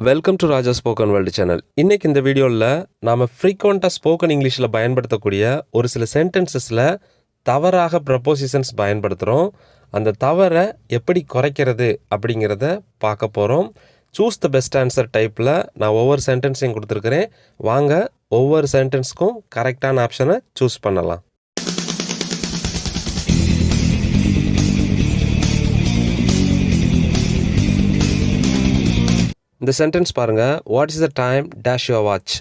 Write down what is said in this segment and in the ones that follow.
Welcome to Raja spoken world channel இன்றைக்கி இந்த வீடியோவில் நாம் ஃப்ரீக்வெண்ட்டாக ஸ்போக்கன் இங்கிலீஷில் பயன்படுத்தக்கூடிய ஒரு சில சென்டென்சஸில் தவறாக ப்ரப்போசிஷன்ஸ் பயன்படுத்துகிறோம் அந்த தவறை எப்படி குறைக்கிறது அப்படிங்கிறத பார்க்க போகிறோம் சூஸ் த பெஸ்ட் ஆன்சர் டைப்பில் நான் ஒவ்வொரு சென்டென்ஸையும் கொடுத்துருக்கிறேன். வாங்க ஒவ்வொரு சென்டென்ஸ்க்கும் கரெக்டான ஆப்ஷனை சூஸ் பண்ணலாம். இந்த சென்டென்ஸ் பாருங்கள் what is the time dash your watch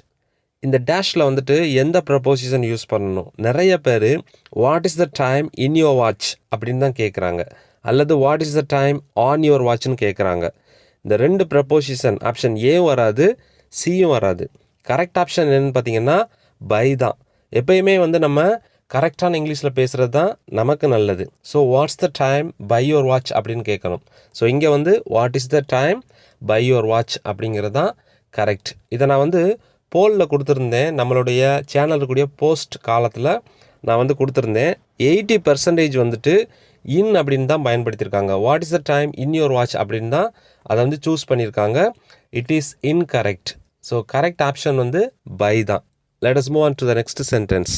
இந்த டேஷில் வந்துட்டு எந்த ப்ரப்போசிஷன் யூஸ் பண்ணணும்? நிறைய பேர் what is the time in your watch அப்படின்னு தான் கேட்குறாங்க அல்லது what is the time on your வாட்ச்னு கேட்குறாங்க இந்த ரெண்டு ப்ரப்போசிஷன் ஆப்ஷன் ஏவும் வராது சியும் வராது. கரெக்ட் ஆப்ஷன் என்னன்னு பார்த்தீங்கன்னா பை தான். எப்பயுமே வந்து நம்ம கரெக்டான இங்கிலீஷில் பேசுகிறது தான் நமக்கு நல்லது. So what's the time by your watch அப்படின்னு கேட்கணும் ஸோ இங்கே வந்து what is the time by your watch அப்படிங்கிறது தான் கரெக்ட் இதை நான் வந்து போலில் கொடுத்துருந்தேன். நம்மளுடைய சேனல் இருக்கக்கூடிய போஸ்ட் காலத்தில் நான் வந்து கொடுத்துருந்தேன். எயிட்டி பர்சன்டேஜ் வந்துட்டு இன் அப்படின்னு தான் பயன்படுத்தியிருக்காங்க. What is the time in your watch அப்படின்னு தான் அதை வந்து சூஸ் பண்ணியிருக்காங்க. It is incorrect so correct option வந்து பை தான். Let us move on to the next sentence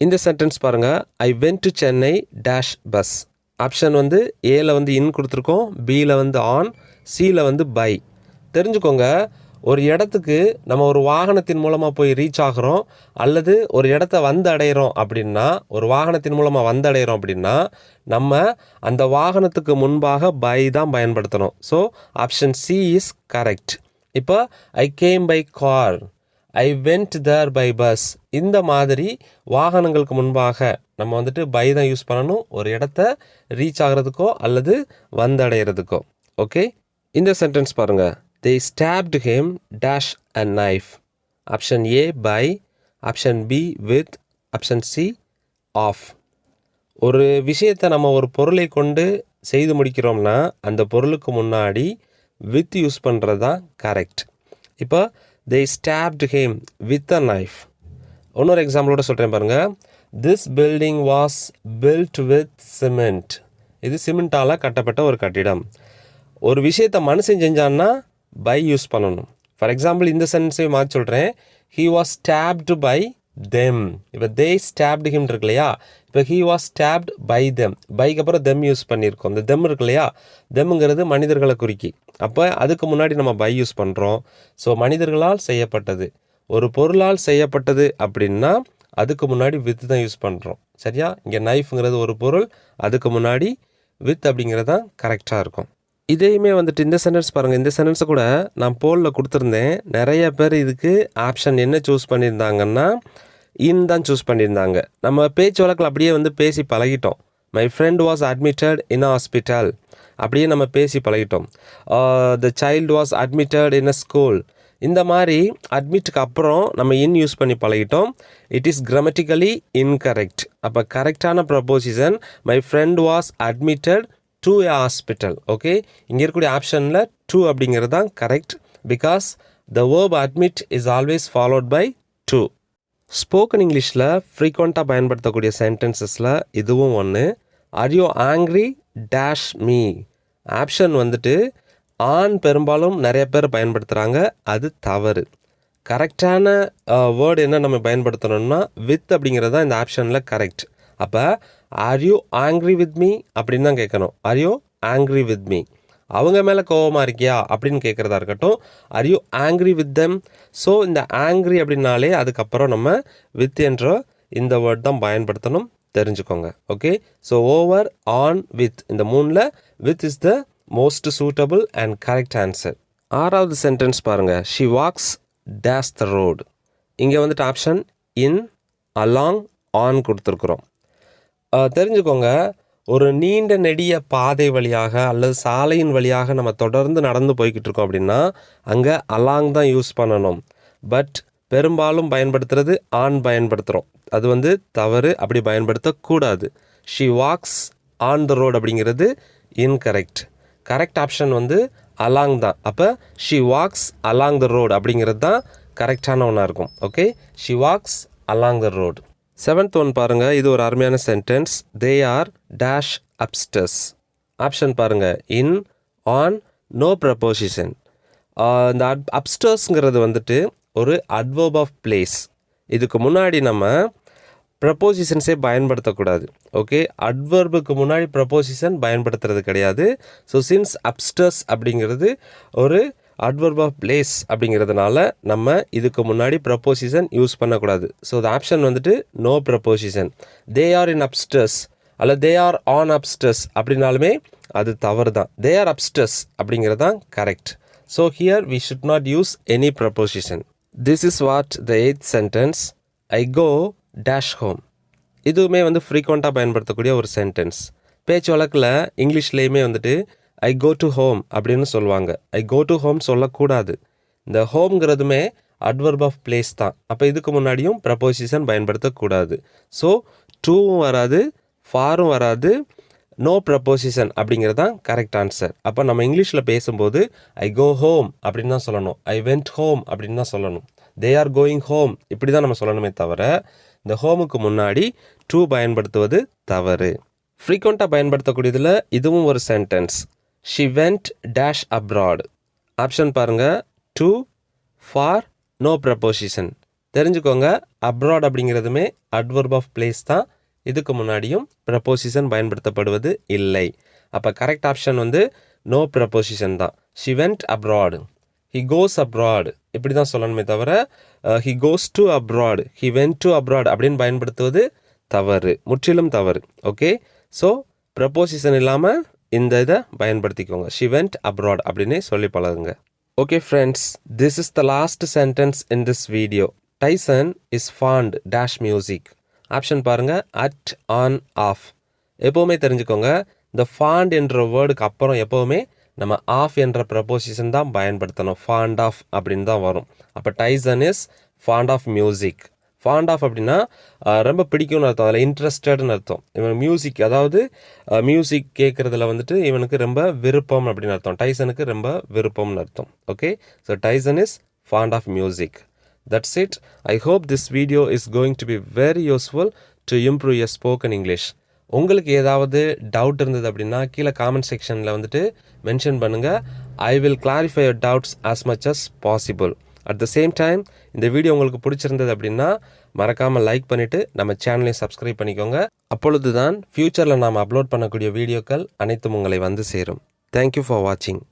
இந்த சென்டென்ஸ் பாருங்கள் I went to Chennai dash bus option வந்து ஏல வந்து இன் கொடுத்துருக்கோம் பியில் வந்து ஆன் சியில் வந்து பை தெரிஞ்சுக்கோங்க ஒரு இடத்துக்கு நம்ம ஒரு வாகனத்தின் மூலமாக போய் ரீச் ஆகிறோம் அல்லது ஒரு இடத்த வந்து அடைகிறோம் அப்படின்னா ஒரு வாகனத்தின் மூலமாக வந்து அடைகிறோம் அப்படின்னா நம்ம அந்த வாகனத்துக்கு முன்பாக பை தான் பயன்படுத்தணும். So option C is correct இப்போ I came by car I went there by bus இந்த மாதிரி வாகனங்களுக்கு முன்பாக நம்ம வந்துட்டு பை தான் யூஸ் பண்ணணும். ஒரு இடத்த ரீச் ஆகிறதுக்கோ அல்லது வந்தடைகிறதுக்கோ ஓகே இந்த சென்டென்ஸ் பாருங்கள் they stopped him dash and knife option A by option B with option C of ஒரு விஷயத்தை நம்ம ஒரு பொருளை கொண்டு செய்து முடிக்கிறோம்னா அந்த பொருளுக்கு முன்னாடி வித் யூஸ் பண்ணுறது தான் கரெக்ட் இப்போ they stopped him with a knife இன்னொரு எக்ஸாம்பிளோட சொல்கிறேன் பாருங்கள் this building was built with cement இது சிமெண்ட்டால் கட்டப்பட்ட ஒரு கட்டிடம். ஒரு விஷயத்தை மனுஷன் செஞ்சான்னா பை யூஸ் பண்ணணும். ஃபார் எக்ஸாம்பிள் இந்த சென்டென்ஸையும் மாற்றி சொல்கிறேன் he was stopped by them இப்போ தே ஸ்டாப்டு ஹிம் இருக்கு இல்லையா இப்போ he was stopped by them bike அப்புறம் தெம் யூஸ் பண்ணியிருக்கோம். இந்த தெம் இருக்கு இல்லையா தெம்ங்கிறது மனிதர்களை குறிக்கி. அப்போ அதுக்கு முன்னாடி நம்ம பை யூஸ் பண்ணுறோம் ஸோ மனிதர்களால் செய்யப்பட்டது. ஒரு பொருளால் செய்யப்பட்டது அப்படின்னா அதுக்கு முன்னாடி வித் தான் யூஸ் பண்ணுறோம் சரியா? இங்கே நைஃப்ங்கிறது ஒரு பொருள் அதுக்கு முன்னாடி வித் அப்படிங்கிறது தான் கரெக்டாக இருக்கும். இதையுமே வந்துட்டு இந்த சென்டென்ஸ் பாருங்கள் இந்த சென்டென்ஸை கூட நான் போலில் கொடுத்துருந்தேன். நிறைய பேர் இதுக்கு ஆப்ஷன் என்ன சூஸ் பண்ணியிருந்தாங்கன்னா இன் தான் சூஸ் பண்ணியிருந்தாங்க. நம்ம பேச்சு வழக்கில் அப்படியே வந்து பேசி பழகிட்டோம். My friend was admitted in hospital அப்படியே நம்ம பேசி பழகிட்டோம். The child was admitted in a school இந்த மாதிரி அட்மிட்டுக்கு அப்புறம் நம்ம இன் யூஸ் பண்ணி பழகிட்டோம். இட் இஸ் கிராமட்டிக்கலி இன்கரெக்ட் அப்போ கரெக்டான preposition my friend was admitted to a hospital okay இங்கே இருக்கக்கூடிய ஆப்ஷனில் டூ அப்படிங்கிறது தான் correct because the verb admit is always followed by to spoken இங்கிலீஷில் ஃப்ரீக்வெண்ட்டாக பயன்படுத்தக்கூடிய சென்டென்சஸில் இதுவும் ஒன்று are you angry dash me option வந்துட்டு ஆண் பெரும்பாலும் நிறைய பேர் பயன்படுத்துகிறாங்க அது தவறு. கரெக்டான வேர்டு என்ன நம்ம பயன்படுத்தணும்னா வித் அப்படிங்கிறது தான் இந்த ஆப்ஷனில் கரெக்ட் அப்போ are you angry with me அப்படின்னு தான் கேட்கணும் are you angry with me அவங்க மேலே கோவமாக இருக்கியா அப்படின்னு கேட்குறதா இருக்கட்டும். Are you angry with them so இந்த ஆங்க்ரி அப்படின்னாலே அதுக்கப்புறம் நம்ம வித் என்ற இந்த வேர்ட் தான் பயன்படுத்தணும். தெரிஞ்சுக்கோங்க. Okay so over on with இந்த மூணில் with is the most suitable and correct answer ஆறாவது சென்டென்ஸ் பாருங்கள் she walks dash the road இங்கே வந்துட்டு ஆப்ஷன் இன் அலாங் ஆன் கொடுத்துருக்குறோம். தெரிஞ்சுக்கோங்க. ஒரு நீண்ட நெடிய பாதை வழியாக அல்லது சாலையின் வழியாக நம்ம தொடர்ந்து நடந்து போய்கிட்டு இருக்கோம் அப்படின்னா அங்கே அலாங் தான் யூஸ் பண்ணணும். பட் பெரும்பாலும் பயன்படுத்துறது ஆண் பயன்படுத்துகிறோம் அது வந்து தவறு அப்படி பயன்படுத்தக்கூடாது. She walks on the road அப்படிங்கிறது இன்கரெக்ட் கரெக்ட் ஆப்ஷன் வந்து அலாங் தான். அப்போ she walks along the road அப்படிங்கிறது தான் கரெக்டான ஒன்றா இருக்கும். Okay she walks along the road seventh one பாருங்கள் இது ஒரு அருமையான sentence they are dash upstairs option பாருங்கள் இன் ஆன் நோ ப்ரப்போசிஷன் இந்த அப் அப்ஸ்டர்ஸுங்கிறது வந்துட்டு ஒரு அட்வர்ப் ஆஃப் பிளேஸ் இதுக்கு முன்னாடி நம்ம ப்ரப்போசிஷன்ஸே பயன்படுத்தக்கூடாது. ஓகே அட்வர்புக்கு முன்னாடி ப்ரப்போசிஷன் பயன்படுத்துறது கிடையாது. ஸோ சின்ஸ் அப்ஸ்டர்ஸ் அப்படிங்கிறது ஒரு அட்வர்ப் ஆஃப் பிளேஸ் அப்படிங்கிறதுனால நம்ம இதுக்கு முன்னாடி ப்ரப்போசிஷன் யூஸ் பண்ணக்கூடாது. ஸோ த ஆப்ஷன் வந்துட்டு no preposition they are in upstairs அல்ல தே ஆர் ஆன் அப்ஸ்டர்ஸ் அப்படின்னாலுமே அது தவறு தான் தே ஆர் அப்ஸ்டர்ஸ் அப்படிங்கிறது தான் correct so here we should not use any preposition this is what the eighth sentence I go dash home இதுவுமே வந்து ஃப்ரீக்வெண்ட்டாக பயன்படுத்தக்கூடிய ஒரு சென்டென்ஸ் பேச்சு வழக்கில் இங்கிலீஷ்லேயுமே வந்துட்டு ஐ கோ டு ஹோம் அப்படின்னு சொல்லுவாங்க. ஐ கோ டு ஹோம் சொல்லக்கூடாது. இந்த ஹோம்ங்கிறதுமே அட்வர்ப் ஆஃப் பிளேஸ் தான். அப்போ இதுக்கு முன்னாடியும் ப்ரப்போசிஷன் பயன்படுத்தக்கூடாது. ஸோ டூவும் வராது ஃபாரும் வராது நோ ப்ரப்போசிஷன் அப்படிங்கிறது தான் கரெக்ட் ஆன்சர் அப்போ நம்ம இங்கிலீஷில் பேசும்போது ஐ கோ ஹோம் அப்படின்னு தான் சொல்லணும். ஐ வெண்ட் ஹோம் அப்படின்னு தான் சொல்லணும். தே ஆர் கோயிங் ஹோம் இப்படி தான் நம்ம சொல்லணுமே தவிர இந்த ஹோமுக்கு முன்னாடி டூ பயன்படுத்துவது தவறு. ஃப்ரீக்வெண்ட்டாக பயன்படுத்தக்கூடியதில் இதுவும் ஒரு sentence she went dash abroad option பாருங்கள் டூ ஃபார் நோ ப்ரப்போசிஷன் தெரிஞ்சுக்கோங்க. அப்ராட் அப்படிங்கிறதுமே அட்வர்ப் ஆஃப் பிளேஸ் தான். இதுக்கு முன்னாடியும் ப்ரப்போசிஷன் பயன்படுத்தப்படுவது இல்லை. அப்போ கரெக்ட் ஆப்ஷன் வந்து நோ ப்ரப்போசிஷன் தான். She went abroad he goes abroad இப்படி தான் சொல்லணுமே தவிர he goes to abroad he went to abroad அப்படின்னு பயன்படுத்துவது தவறு. முற்றிலும் தவறு. ஓகே ஸோ ப்ரப்போசிஷன் இல்லாமல் இந்த இதை பயன்படுத்திக்கோங்க. ஷி வெண்ட் அப்ராட் அப்படின்னு சொல்லி பழகுங்க. Okay friends this is the last sentence in this video Tyson is fond dash music option பாருங்கள் அட் ஆன் ஆஃப் எப்போவுமே தெரிஞ்சுக்கோங்க இந்த ஃபாண்ட் என்ற வேர்டுக்கு அப்புறம் எப்போவுமே நம்ம ஆஃப் என்ற ப்ரப்போசிஷன் தான் பயன்படுத்தணும். ஃபாண்ட் ஆஃப் அப்படின்னு தான் வரும். அப்போ Tyson is fond of music fond of அப்படின்னா ரொம்ப பிடிக்கும்னு அர்த்தம். அதில் இன்ட்ரெஸ்டட்னு அர்த்தம். இவன் மியூசிக் அதாவது மியூசிக் கேட்குறதுல வந்துட்டு இவனுக்கு ரொம்ப விருப்பம் அப்படின்னு அர்த்தம். டைசனுக்கு ரொம்ப விருப்பம்னு அர்த்தம். Okay so Tyson is fond of music that's it I hope this video is going to be very useful to improve your spoken English உங்களுக்கு ஏதாவது டவுட் இருந்தது அப்படின்னா கீழே காமெண்ட் செக்ஷனில் வந்துட்டு மென்ஷன் பண்ணுங்கள் I will clarify your doubts as much as possible at the same time இந்த video உங்களுக்கு பிடிச்சிருந்தது அப்படின்னா மறக்காமல் லைக் பண்ணிவிட்டு நம்ம சேனலையும் சப்ஸ்கிரைப் பண்ணிக்கோங்க. அப்பொழுது தான் ஃப்யூச்சரில் நாம் அப்லோட் பண்ணக்கூடிய வீடியோக்கள் அனைத்தும் உங்களை வந்து சேரும். தேங்க்யூ ஃபார் வாட்சிங்